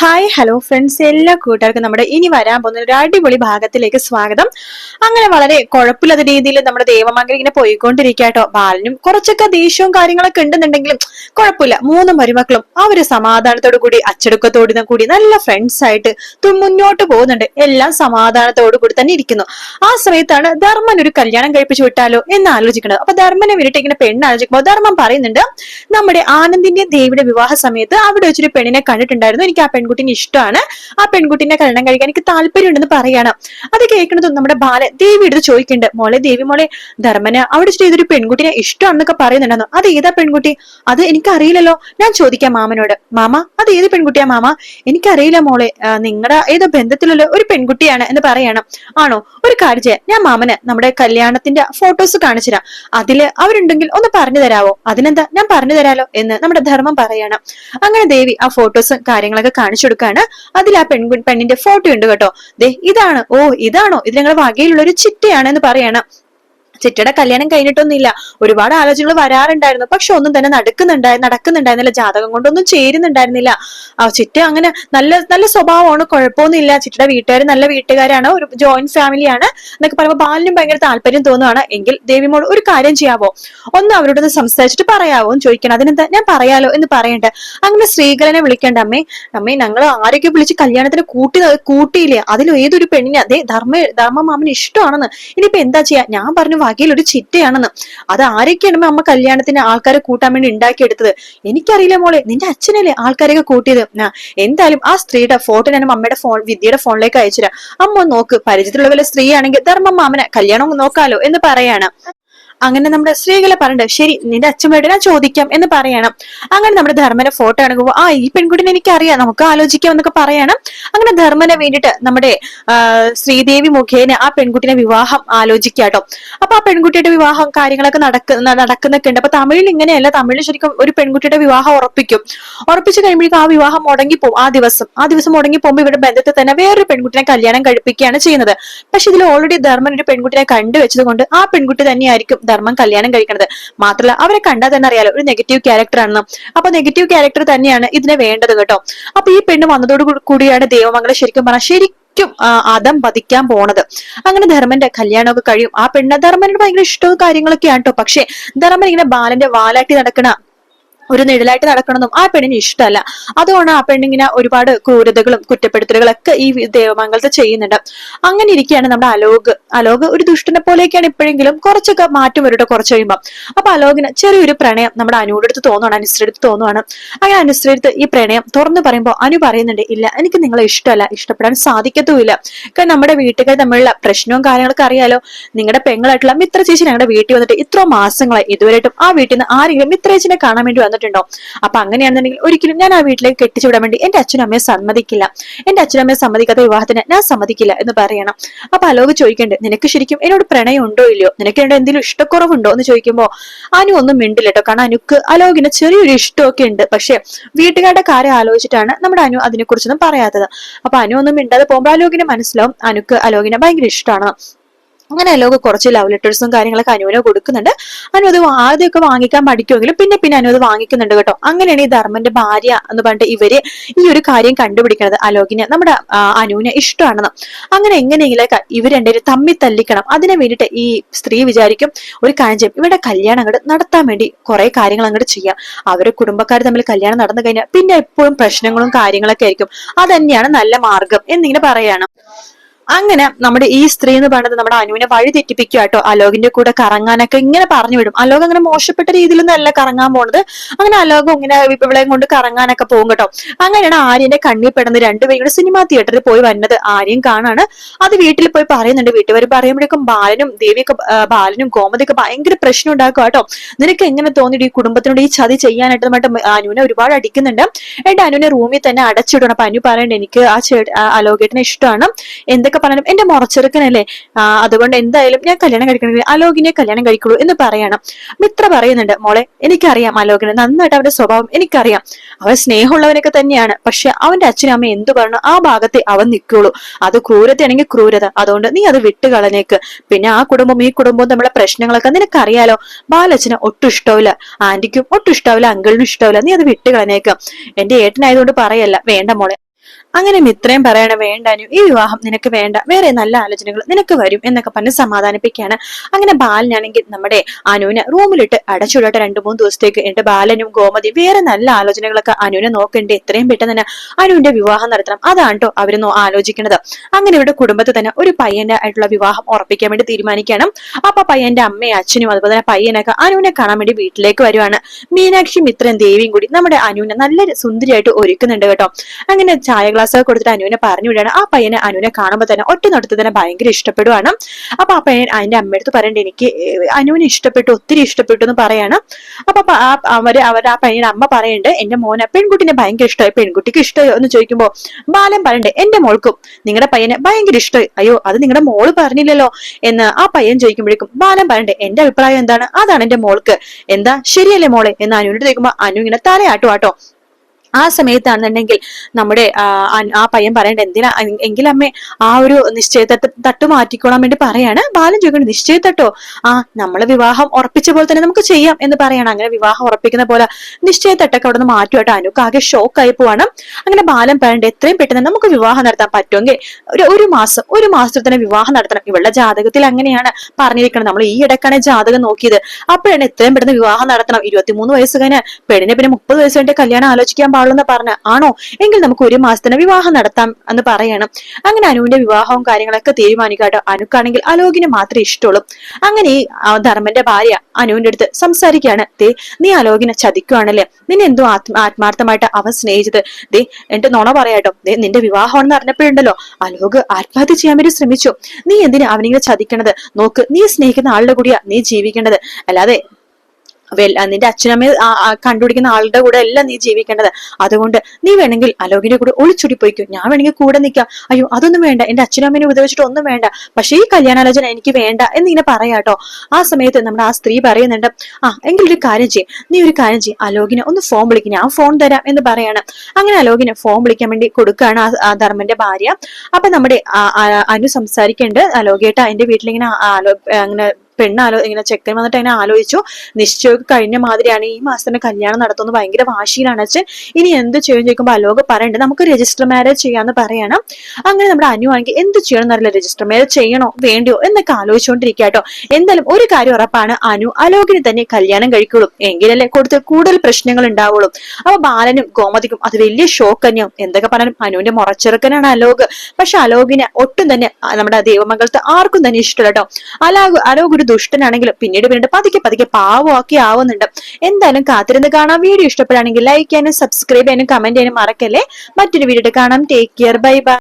Hi hello friends എല്ലാ കൂട്ടുകാർക്കും നമ്മുടെ ഇനി വരാൻ പോകുന്ന ഒരു അടിപൊളി ഭാഗത്തിലേക്ക് സ്വാഗതം. അങ്ങനെ വളരെ കുഴപ്പമില്ലാത്ത രീതിയിൽ നമ്മുടെ ദേവമംഗലം ഇങ്ങനെ പോയിക്കൊണ്ടിരിക്കുക കേട്ടോ ബാലനും കുറച്ചൊക്കെ ദേഷ്യവും കാര്യങ്ങളൊക്കെ ഉണ്ടെന്നുണ്ടെങ്കിലും കുഴപ്പമില്ല. മൂന്ന് മരുമക്കളും ആ ഒരു സമാധാനത്തോടു കൂടി അച്ചടക്കത്തോടു കൂടി നല്ല ഫ്രണ്ട്സ് ആയിട്ട് മുന്നോട്ട് പോകുന്നുണ്ട്. എല്ലാം സമാധാനത്തോടു കൂടി തന്നെ ഇരിക്കുന്നു. ആ സമയത്താണ് ധർമ്മൻ ഒരു കല്യാണം കഴിപ്പിച്ചു വിട്ടാലോ എന്ന് ആലോചിക്കുന്നത്. അപ്പൊ ധർമ്മനെ വേണ്ടിയിട്ട് ഇങ്ങനെ പെണ്ണ് ആലോചിക്കുമ്പോൾ ധർമ്മം പറയുന്നുണ്ട് നമ്മുടെ ആനന്ദിന്റെ ദേവിയുടെ വിവാഹ സമയത്ത് അവിടെ വെച്ചൊരു പെണ്ണിനെ കണ്ടിട്ടുണ്ടായിരുന്നു. എനിക്ക് ആ പെൺകുട്ടിനെ ഇഷ്ടമാണ്. ആ പെൺകുട്ടിനെ കല്യാണം കഴിക്കാൻ എനിക്ക് താല്പര്യമുണ്ടെന്ന് പറയാണ്. അത് കേൾക്കുന്നതും നമ്മുടെ ബാല ദേവി എടുത്ത് ചോദിക്കുന്നുണ്ട്. മോളെ ദേവി മോളെ ധർമ്മന് അവിടെ വെച്ചിട്ട് ഇതൊരു പെൺകുട്ടിനെ ഇഷ്ടമാണെന്നൊക്കെ പറയുന്നുണ്ടെന്നോ? അത് ഏതാ പെൺകുട്ടി? അത് എനിക്കറിയില്ലല്ലോ. ഞാൻ ചോദിക്കാം മാമനോട്. മാമ അത് ഏത് പെൺകുട്ടിയാ മാമ? എനിക്കറിയില്ല മോളെ. നിങ്ങളുടെ ഏതോ ബന്ധത്തിലുള്ള ഒരു പെൺകുട്ടിയാണ് എന്ന് പറയണം. ആണോ? ഒരു കാര്യം ഞാൻ മാമന് നമ്മുടെ കല്യാണത്തിന്റെ ഫോട്ടോസ് കാണിച്ചു തരാം. അതിൽ അവരുണ്ടെങ്കിൽ ഒന്ന് പറഞ്ഞു തരാവോ? അതിനെന്താ? ഞാൻ പറഞ്ഞു തരാലോ എന്ന് നമ്മുടെ ധർമ്മം പറയണം. അങ്ങനെ ദേവി ആ ഫോട്ടോസും കാര്യങ്ങളൊക്കെ കാണിച്ചു കൊടുക്കാണ് അതിൽ ആ പെൺകു പെണ്ണിന്റെ ഫോട്ടോ ഉണ്ട് കേട്ടോ. ദേ ഇതാണ്. ഓ ഇതാണോ? ഇത് ഞങ്ങളുടെ വകയിലുള്ള ഒരു ചിറ്റയാണ് എന്ന് പറയണം. ചിറ്റയുടെ കല്യാണം കഴിഞ്ഞിട്ടൊന്നുമില്ല. ഒരുപാട് ആലോചനകൾ വരാറുണ്ടായിരുന്നു. പക്ഷെ ഒന്നും തന്നെ നടക്കുന്നുണ്ടായി നടക്കുന്നുണ്ടായിരുന്നില്ല. ജാതകം കൊണ്ടൊന്നും ചേരുന്നുണ്ടായിരുന്നില്ല. ആ ചിറ്റ അങ്ങനെ നല്ല നല്ല സ്വഭാവമാണ്. കുഴപ്പമൊന്നുമില്ല. ചിറ്റയുടെ വീട്ടുകാർ നല്ല വീട്ടുകാരാണ്. ഒരു ജോയിന്റ് ഫാമിലിയാണ് എന്നൊക്കെ പറയുമ്പോൾ ബാലിനും ഭയങ്കര താല്പര്യം തോന്നുവാണ്. എങ്കിൽ ദേവിമോട് ഒരു കാര്യം ചെയ്യാവോ? ഒന്ന് അവരോട് ഒന്ന് സംസാരിച്ചിട്ട് പറയാവോ? എന്ന് ചോദിക്കണം. അതിനെന്താ? ഞാൻ പറയാലോ എന്ന് പറയണ്ട? അങ്ങനെ സ്ത്രീകളെ വിളിക്കേണ്ട. അമ്മേ അമ്മേ ഞങ്ങൾ ആരൊക്കെ വിളിച്ച് കല്യാണത്തിന് കൂട്ടി കൂട്ടിയില്ലേ? അതിലും ഏതൊരു പെണ്ണിനെ? അതേ ധർമ്മ ധർമ്മ മാമന് ഇഷ്ടമാണെന്ന്. ഇനിയിപ്പോ എന്താ ചെയ്യാ? ഞാൻ പറഞ്ഞു വകയിൽ ഒരു ചിറ്റയാണെന്ന് അത് ആരൊക്കെയാണ് അമ്മ കല്യാണത്തിന് ആൾക്കാരെ കൂട്ടാൻ വേണ്ടി ഉണ്ടാക്കിയെടുത്തത്? എനിക്കറിയില്ല മോളെ. നിന്റെ അച്ഛനല്ലേ ആൾക്കാരെയൊക്കെ കൂട്ടിയത്? എന്തായാലും ആ സ്ത്രീയുടെ ഫോട്ടോ ഞാൻ അമ്മയുടെ ഫോൺ വിദ്യയുടെ ഫോണിലേക്ക് അയച്ചുതരാം. അമ്മ നോക്ക്. പരിചയത്തിലുള്ള വല്ല സ്ത്രീ ആണെങ്കിൽ ധർമ്മ കല്യാണം നോക്കാലോ എന്ന് പറയാണ്. അങ്ങനെ നമ്മുടെ സ്ത്രീകളെ പറഞ്ഞിട്ട് ശരി നിന്റെ അച്ഛമ്മയോട് ഞാൻ ചോദിക്കാം എന്ന് പറയണം. അങ്ങനെ നമ്മുടെ ധർമ്മനെ ഫോട്ടോ എടുക്കുമ്പോൾ ആ ഈ പെൺകുട്ടിനെ എനിക്കറിയാം നമുക്ക് ആലോചിക്കാം എന്നൊക്കെ പറയണം. അങ്ങനെ ധർമ്മനെ വേണ്ടിയിട്ട് നമ്മുടെ ശ്രീദേവി മുഖേന ആ പെൺകുട്ടിനെ വിവാഹം ആലോചിക്കുക കേട്ടോ. അപ്പൊ ആ പെൺകുട്ടിയുടെ വിവാഹം കാര്യങ്ങളൊക്കെ നടക്ക ന- നടക്കുന്നൊക്കെ ഉണ്ട്. അപ്പൊ തമിഴിൽ ഇങ്ങനെയല്ല. തമിഴിൽ ശരിക്കും ഒരു പെൺകുട്ടിയുടെ വിവാഹം ഉറപ്പിക്കും. ഉറപ്പിച്ചു കഴിയുമ്പോഴേക്കും ആ വിവാഹം മുടങ്ങിപ്പോകും ആ ദിവസം. ആ ദിവസം മുടങ്ങി പോകുമ്പോൾ ഇവരുടെ ബന്ധത്തിൽ തന്നെ വേറൊരു പെൺകുട്ടിനെ കല്യാണം കഴിപ്പിക്കുകയാണ് ചെയ്യുന്നത്. പക്ഷെ ഇതിൽ ഓൾറെഡി ധർമ്മൻ ഒരു പെൺകുട്ടിയെ കണ്ടുവെച്ചത് കൊണ്ട് ആ പെൺകുട്ടി തന്നെയായിരിക്കും ധർമ്മം കല്യാണം കഴിക്കണത്. മാത്രമല്ല അവരെ കണ്ടാൽ തന്നെ അറിയാലോ ഒരു നെഗറ്റീവ് ക്യാരക്ടർ ആണ് അപ്പൊ നെഗറ്റീവ് ക്യാരക്ടർ തന്നെയാണ് ഇതിനെ വേണ്ടത് കേട്ടോ. അപ്പൊ ഈ പെണ്ണ് വന്നതോട് കൂടിയാണ് ദേവമംഗലം ശരിക്കും പറഞ്ഞാൽ ശരിക്കും ആ, അതം പതിക്കാൻ പോണത്. അങ്ങനെ ധർമ്മന്റെ കല്യാണമൊക്കെ കഴിയും. ആ പെണ്ണ് ധർമ്മനോട് ഭയങ്കര ഇഷ്ടവും കാര്യങ്ങളൊക്കെയാണ് കേട്ടോ. പക്ഷെ ധർമ്മൻ ഇങ്ങനെ ബാലന്റെ വാലാട്ടി നടക്കണ ഒരു നിഴലായിട്ട് നടക്കണമെന്നും ആ പെണ്ണിന് ഇഷ്ടമല്ല. അതുകൊണ്ട് ആ പെണ്ണിങ്ങനെ ഒരുപാട് ക്രൂരതകളും കുറ്റപ്പെടുത്തലുകളും ഒക്കെ ഈ ദേവമംഗലത്തെ ചെയ്യുന്നുണ്ട്. അങ്ങനെ ഇരിക്കുകയാണ് നമ്മുടെ അലോക്. അലോക് ഒരു ദുഷ്ടനെ പോലെയൊക്കെയാണ് ഇപ്പോഴെങ്കിലും. കുറച്ചൊക്കെ മാറ്റം വരട്ടെ കുറച്ച് കഴിയുമ്പോൾ അപ്പൊ അലോകിന് ചെറിയൊരു പ്രണയം നമ്മുടെ അനുവിടെ അടുത്ത് തോന്നുവാണ് അനുസരിച്ച് തോന്നുവാണ്. അങ്ങനെ അനുസരിച്ച് ഈ പ്രണയം തുറന്നു പറയുമ്പോൾ അനു പറയുന്നുണ്ട് ഇല്ല എനിക്ക് നിങ്ങളെ ഇഷ്ടമല്ല ഇഷ്ടപ്പെടാൻ സാധിക്കത്തുമില്ല. കാരണം നമ്മുടെ വീട്ടുകാർ തമ്മിലുള്ള പ്രശ്നവും കാര്യങ്ങളൊക്കെ അറിയാലോ. നിങ്ങളുടെ പെങ്ങളായിട്ടുള്ള മിത്ര ചേച്ചി ഞങ്ങളുടെ വീട്ടിൽ വന്നിട്ട് ഇത്ര മാസങ്ങളായി ഇതുവരെയായിട്ടും ആ വീട്ടിൽ നിന്ന് ആരെങ്കിലും മിത്രേച്ചിനെ കാണാൻ വേണ്ടി വന്നിട്ടുണ്ടോ അപ്പൊ അങ്ങനെയാണെന്നുണ്ടെങ്കിൽ ഒരിക്കലും ഞാൻ ആ വീട്ടിലേക്ക് കെട്ടിച്ചുവിടാൻ വേണ്ടി എന്റെ അച്ഛനും അമ്മയെ സമ്മതിക്കില്ല. എന്റെ അച്ഛനും അമ്മയെ സമ്മതിക്കാത്ത വിവാഹത്തിന് ഞാൻ സമ്മതിക്കില്ല എന്ന് പറയണം. അപ്പൊ അലോക് ചോദിക്കണ്ടേ നിനക്ക് ശരിക്കും എന്നോട് പ്രണയം ഉണ്ടോ ഇല്ലയോ? നിനക്ക് എന്നോട് എന്തെങ്കിലും ഇഷ്ടക്കുറവുണ്ടോ? എന്ന് ചോദിക്കുമ്പോ അനു ഒന്നും മിണ്ടില്ല കേട്ടോ കാരണം അനുക്ക് അലോകിന് ചെറിയൊരു ഇഷ്ടമൊക്കെ ഉണ്ട്. പക്ഷെ വീട്ടുകാരുടെ കാര്യം ആലോചിച്ചിട്ടാണ് നമ്മുടെ അനു അതിനെക്കുറിച്ചൊന്നും പറയാത്തത്. അപ്പൊ അനു ഒന്നും മിണ്ടാതെ പോകുമ്പോൾ അലോകിന് മനസ്സിലാവും അനുക്ക് അലോകിനെ ഭയങ്കര ഇഷ്ടമാണ്. അങ്ങനെ അലോക് കുറച്ച് ലവ് ലെറ്റേഴ്സും കാര്യങ്ങളൊക്കെ അനുവിനെ കൊടുക്കുന്നുണ്ട്. അനു ആദ്യമൊക്കെ വാങ്ങിക്കാൻ പഠിക്കുമെങ്കിലും പിന്നെ പിന്നെ അനു വാങ്ങിക്കുന്നുണ്ട് കേട്ടോ. അങ്ങനെയാണ് ഈ ധർമ്മന്റെ ഭാര്യ എന്ന് പറഞ്ഞിട്ട് ഇവർ ഈ ഒരു കാര്യം കണ്ടുപിടിക്കണത് അലോകിന് നമ്മുടെ അനുവിനെ ഇഷ്ടമാണെന്ന്. അങ്ങനെ എങ്ങനെയെങ്കിലും ഇവർ രണ്ടുപേരും തമ്മി തല്ലിക്കണം. അതിനു വേണ്ടിയിട്ട് ഈ സ്ത്രീ വിചാരിക്കും ഒരു കാര്യം ചെയ്യും. ഇവരുടെ കല്യാണം അങ്ങോട്ട് നടത്താൻ വേണ്ടി കുറെ കാര്യങ്ങൾ അങ്ങോട്ട് ചെയ്യാം. അവരെ കുടുംബക്കാർ തമ്മിൽ കല്യാണം നടന്നു കഴിഞ്ഞാൽ പിന്നെ എപ്പോഴും പ്രശ്നങ്ങളും കാര്യങ്ങളൊക്കെ ആയിരിക്കും. അതന്നെയാണ് നല്ല മാർഗം എന്നിങ്ങനെ പറയാണ്. അങ്ങനെ നമ്മുടെ ഈ സ്ത്രീ എന്ന് പറയുന്നത് നമ്മുടെ അനുവിനെ വഴി തെറ്റിപ്പിക്കുക കേട്ടോ. അലോകിന്റെ കൂടെ കറങ്ങാനൊക്കെ ഇങ്ങനെ പറഞ്ഞു വിടും. അലോക് അങ്ങനെ മോശപ്പെട്ട രീതിയിലൊന്നല്ല കറങ്ങാൻ പോണത്. അങ്ങനെ അലോകം ഇങ്ങനെ ഇവിളെയും കൊണ്ട് കറങ്ങാനൊക്കെ പോകും കേട്ടോ. അങ്ങനെയാണ് ആര്യന്റെ കണ്ണിൽ പെടുന്നത് രണ്ടുപേരുടെ സിനിമാ തിയേറ്ററിൽ പോയി വന്നത് ആര്യം കാണാണ്. അത് വീട്ടിൽ പോയി പറയുന്നുണ്ട്. വീട്ടുകാർ പറയുമ്പോഴേക്കും ബാലനും ദേവിയൊക്കെ ബാലനും ഗോമതിയൊക്കെ ഭയങ്കര പ്രശ്നം ഉണ്ടാക്കുക കേട്ടോ. നിനക്ക് എങ്ങനെ തോന്നിയിട്ട് ഈ കുടുംബത്തിനോട് ഈ ചതി ചെയ്യാനായിട്ട് നമ്മുടെ അനുവിനെ ഒരുപാട് അടിക്കുന്നുണ്ട്. എന്റെ അനുവിനെ റൂമിൽ തന്നെ അടച്ചിടണം. അപ്പൊ അനു പറയണ്ട എനിക്ക് ആ ചേ അലോകേട്ടനെ ഇഷ്ടമാണ്. എന്തൊക്കെ പറഞ്ഞാലും എന്റെ മുറച്ചെറുക്കനല്ലേ? അതുകൊണ്ട് എന്തായാലും ഞാൻ കല്യാണം കഴിക്കണമെങ്കിൽ അലോകിനെ കല്യാണം കഴിക്കുള്ളൂ എന്ന് പറയണം. മിത്ര പറയുന്നുണ്ട്. മോളെ എനിക്കറിയാം അലോകിനെ നന്നായിട്ട് അവന്റെ സ്വഭാവം എനിക്കറിയാം. അവൻ സ്നേഹമുള്ളവനൊക്കെ തന്നെയാണ്. പക്ഷെ അവന്റെ അച്ഛനും അമ്മ എന്ത് പറഞ്ഞു ആ ഭാഗത്തെ അവൻ നിൽക്കുള്ളൂ. അത് ക്രൂരതയാണെങ്കിൽ ക്രൂരത. അതുകൊണ്ട് നീ അത് വിട്ടുകളഞ്ഞേക്ക്. പിന്നെ ആ കുടുംബം ഈ കുടുംബവും നമ്മളെ പ്രശ്നങ്ങളൊക്കെ നിനക്കറിയാലോ? ബാലച്ചന് ഒട്ടും ഇഷ്ടമില്ല ആന്റിക്കും ഒട്ടും ഇഷ്ടാവില്ല അങ്കിളിനും ഇഷ്ടാവില്ല നീ അത് വിട്ടുകളഞ്ഞേക്ക്. എന്റെ ഏട്ടനായതുകൊണ്ട് പറയല്ല. വേണ്ട മോളെ. അങ്ങനെ മിത്രയും പറയണ വേണ്ടാനു ഈ വിവാഹം നിനക്ക് വേണ്ട. വേറെ നല്ല ആലോചനകൾ നിനക്ക് വരും എന്നൊക്കെ പറഞ്ഞ് സമാധാനിപ്പിക്കുകയാണ്. അങ്ങനെ ബാലനാണെങ്കിൽ നമ്മുടെ അനുവിനെ റൂമിലിട്ട് അടച്ചുടട്ടെ രണ്ടു മൂന്ന് ദിവസത്തേക്ക്. എന്റെ ബാലനും ഗോമതി വേറെ നല്ല ആലോചനകളൊക്കെ അനുവിനെ നോക്കണ്ടേ? എത്രയും പെട്ടെന്ന് തന്നെ അനുവിന്റെ വിവാഹം നടത്തണം. അതാണ് കേട്ടോ നോ- ആലോചിക്കുന്നത് അങ്ങനെ ഇവിടെ കുടുംബത്തിൽ തന്നെ ഒരു പയ്യന്റെ ആയിട്ടുള്ള വിവാഹം ഉറപ്പിക്കാൻ വേണ്ടി തീരുമാനിക്കുകയാണ്. അപ്പൊ പയ്യന്റെ അമ്മയും അച്ഛനും അതുപോലെ തന്നെ പയ്യനൊക്കെ അനുവിനെ കാണാൻ വേണ്ടി വീട്ടിലേക്ക് വരുവാണ്. മീനാക്ഷി മിത്രൻ ദേവിയും കൂടി നമ്മുടെ അനുവിനെ നല്ല സുന്ദരിയായിട്ട് ഒരുക്കുന്നുണ്ട് കേട്ടോ. അങ്ങനെ ചായ ഗ്ലാസ് ഒക്കെ കൊടുത്തിട്ട് അനുവിനെ പറഞ്ഞു വിടുകയാണ്. ആ പയ്യനെ അനുവിനെ കാണുമ്പോൾ തന്നെ ഒറ്റ നടത്തി തന്നെ ഭയങ്കര ഇഷ്ടപ്പെടുവാണ്. അപ്പൊ ആ പയ്യൻ അതിന്റെ അമ്മയടുത്ത് പറയേണ്ടത് എനിക്ക് അനുവിനെ ഇഷ്ടപ്പെട്ടു ഒത്തിരി ഇഷ്ടപ്പെട്ടു എന്ന് പറയാണ്. അപ്പൊ അവർ അവരുടെ ആ പയ്യന്റെ അമ്മ പറയുന്നുണ്ട് എന്റെ മോനെ പെൺകുട്ടിനെ ഭയങ്കര ഇഷ്ടമായി. പെൺകുട്ടിക്ക് ഇഷ്ടമായോ എന്ന് ചോദിക്കുമ്പോൾ ബാലൻ പറയണ്ടേ എന്റെ മോൾക്കും നിങ്ങളുടെ പയ്യനെ ഭയങ്കര ഇഷ്ടമായി. അയ്യോ അത് നിങ്ങളുടെ മോൾ പറഞ്ഞില്ലല്ലോ എന്ന് ആ പയ്യൻ ചോദിക്കുമ്പോഴേക്കും ബാലൻ പറയണ്ടേ എന്റെ അഭിപ്രായം എന്താണ്? അതാണ് എന്റെ മോൾക്ക്. എന്താ? ശരിയല്ലേ മോളെ? എന്ന് അനുവിനോട് ചോദിക്കുമ്പോ അനു ഇങ്ങനെ തലയാട്ടുവാട്ടോ ആ സമയത്താണെന്നുണ്ടെങ്കിൽ നമ്മുടെ ആ, പയ്യൻ പറയേണ്ട എന്തിനാ എങ്കിലമ്മ ആ ഒരു നിശ്ചയത്തെ തട്ട് മാറ്റിക്കോളാൻ വേണ്ടി പറയാണ്. ബാലൻ ചോദിക്കുന്നത് നിശ്ചയത്തട്ടോ ആ നമ്മളെ വിവാഹം ഉറപ്പിച്ച പോലെ തന്നെ നമുക്ക് ചെയ്യാം എന്ന് പറയണം. അങ്ങനെ വിവാഹം ഉറപ്പിക്കുന്ന പോലെ നിശ്ചയത്തട്ടൊക്കെ അവിടെ നിന്ന് മാറ്റുമായിട്ട് അനുക്ക് ആകെ ഷോക്കായി പോവാണ്. അങ്ങനെ ബാലൻ പറയേണ്ടത് എത്രയും പെട്ടെന്ന് നമുക്ക് വിവാഹം നടത്താൻ പറ്റുമെങ്കിൽ ഒരു ഒരു മാസം ഒരു മാസത്തിൽ തന്നെ വിവാഹം നടത്തണം. ഇവളുടെ ജാതകത്തിൽ അങ്ങനെയാണ് പറഞ്ഞിരിക്കുന്നത് നമ്മൾ ഈ ഇടക്കാണ് ജാതകം നോക്കിയത്. അപ്പോഴാണ് എത്രയും പെട്ടെന്ന് വിവാഹം നടത്തണം. ഇരുപത്തിമൂന്ന് വയസ്സ് കഴിഞ്ഞ് പെണ്ണിനെ പിന്നെ മുപ്പത് വയസ്സ് കഴിഞ്ഞിട്ട് കല്യാണം ആലോചിക്കാൻ എന്ന് പറഞ്ഞ ആണോ? എങ്കിൽ നമുക്ക് ഒരു മാസത്തിന് വിവാഹം നടത്താം എന്ന് പറയണം. അങ്ങനെ അനുവിന്റെ വിവാഹവും കാര്യങ്ങളൊക്കെ തീരുമാനിക്കാട്ടോ അനുക്കാണെങ്കിൽ അലോകിനെ മാത്രമേ ഇഷ്ടമുള്ളൂ. അങ്ങനെ ഈ ധർമ്മന്റെ ഭാര്യ അനുവിന്റെ അടുത്ത് സംസാരിക്കുകയാണ്. ദേ നീ അലോകിനെ ചതിക്കുവാണല്ലേ? നിന്നെ എന്തോ ആത്മ ആത്മാർത്ഥമായിട്ട് അവൻ സ്നേഹിച്ചത്. ദേ എന്റെ നുണ പറയാട്ടോ ദേ നിന്റെ വിവാഹമാണെന്ന് അറിഞ്ഞപ്പോഴുണ്ടല്ലോ. അലോക് ആത്മഹത്യ ചെയ്യാൻ വേണ്ടി ശ്രമിച്ചു. നീ എന്തിനാ അവനിങ്ങനെ ചതിക്കണത്? നോക്ക് നീ സ്നേഹിക്കുന്ന ആളുടെ കൂടിയാ നീ ജീവിക്കേണ്ടത്. അല്ലാതെ നിന്റെ അച്ഛനമ്മയെ കണ്ടുപിടിക്കുന്ന ആളുടെ കൂടെ അല്ല നീ ജീവിക്കേണ്ടത്. അതുകൊണ്ട് നീ വേണമെങ്കിൽ അലോകിന്റെ കൂടെ ഒളിച്ചുടി പോയിക്കോ. ഞാൻ വേണമെങ്കിൽ കൂടെ നിൽക്കാം. അയ്യോ അതൊന്നും വേണ്ട. എന്റെ അച്ഛനമ്മേനെ ഉപദ്രവിച്ചിട്ട് ഒന്നും വേണ്ട. പക്ഷെ ഈ കല്യാണാലോചന എനിക്ക് വേണ്ട എന്ന് എന്നിങ്ങനെ പറയാട്ടോ ആ സമയത്ത് നമ്മുടെ ആ സ്ത്രീ പറയുന്നുണ്ട് ആ എങ്കിൽ ഒരു കാര്യം ചെയ്യും. നീ ഒരു കാര്യം ചെയ്യും. അലോകിനെ ഒന്ന് ഫോൺ വിളിക്കും. ഞാൻ ഫോൺ തരാം എന്ന് പറയാണ്. അങ്ങനെ അലോകിനെ ഫോൺ വിളിക്കാൻ വേണ്ടി കൊടുക്കുകയാണ് ആ- ധർമ്മന്റെ ഭാര്യ. അപ്പൊ നമ്മുടെ അനു സംസാരിക്കേണ്ട അലോകേട്ട എന്റെ വീട്ടിലിങ്ങനെ പെണ്ണാലോ ഇങ്ങനെ ചെക്കൻ വന്നിട്ട് അതിനെ ആലോചിച്ചു. നിശ്ചയമൊക്കെ കഴിഞ്ഞ മാതിരിയാണ് ഈ മാസം തന്നെ കല്യാണം നടത്തുന്നത്. ഭയങ്കര വാശിയിലാണ് അച്ഛൻ. ഇനി എന്ത് ചെയ്യും ചോദിക്കുമ്പോൾ അലോക പറയണ്ട് നമുക്ക് രജിസ്റ്റർ മാരേജ് ചെയ്യാന്ന് പറയണം. അങ്ങനെ നമ്മുടെ അനു ആണെങ്കിൽ എന്ത് ചെയ്യണം എന്നറിയില്ല. രജിസ്റ്റർ മാരേജ് ചെയ്യണോ വേണ്ടിയോ എന്നൊക്കെ ആലോചിച്ചുകൊണ്ടിരിക്കുക കേട്ടോ എന്തായാലും ഒരു കാര്യം ഉറപ്പാണ് അനു അലോകിന് തന്നെ കല്യാണം കഴിക്കുള്ളൂ. എങ്കിലല്ലേ കൊടുത്ത് കൂടുതൽ പ്രശ്നങ്ങൾ ഉണ്ടാവുള്ളൂ. അപ്പൊ ബാലനും ഗോമതിക്കും അത് വലിയ ഷോക്ക് തന്നെയാവും. എന്തൊക്കെ പറഞ്ഞാലും അനുവിന്റെ മുറച്ചെറുക്കനാണ് അലോക്. പക്ഷെ അലോകിനെ ഒട്ടും തന്നെ നമ്മുടെ ദേവമംഗലത്ത് ആർക്കും തന്നെ ഇഷ്ടമല്ല കേട്ടോ അലോക് അലോക് ഒരു ദുഷ്ടനാണെങ്കിലും പിന്നീട് പിന്നീട് പതുക്കെ പതുക്കെ പാവമാക്കി ആവുന്നുണ്ട്. എന്തായാലും കാത്തിരുന്ന് കാണാം. വീഡിയോ ഇഷ്ടപ്പെടുകയാണെങ്കിൽ ലൈക്ക് ചെയ്യാനും സബ്സ്ക്രൈബ് ചെയ്യാനും കമന്റ് ചെയ്യാനും മറക്കല്ലേ? മറ്റൊരു വീഡിയോ കാണാം. Take care bye bye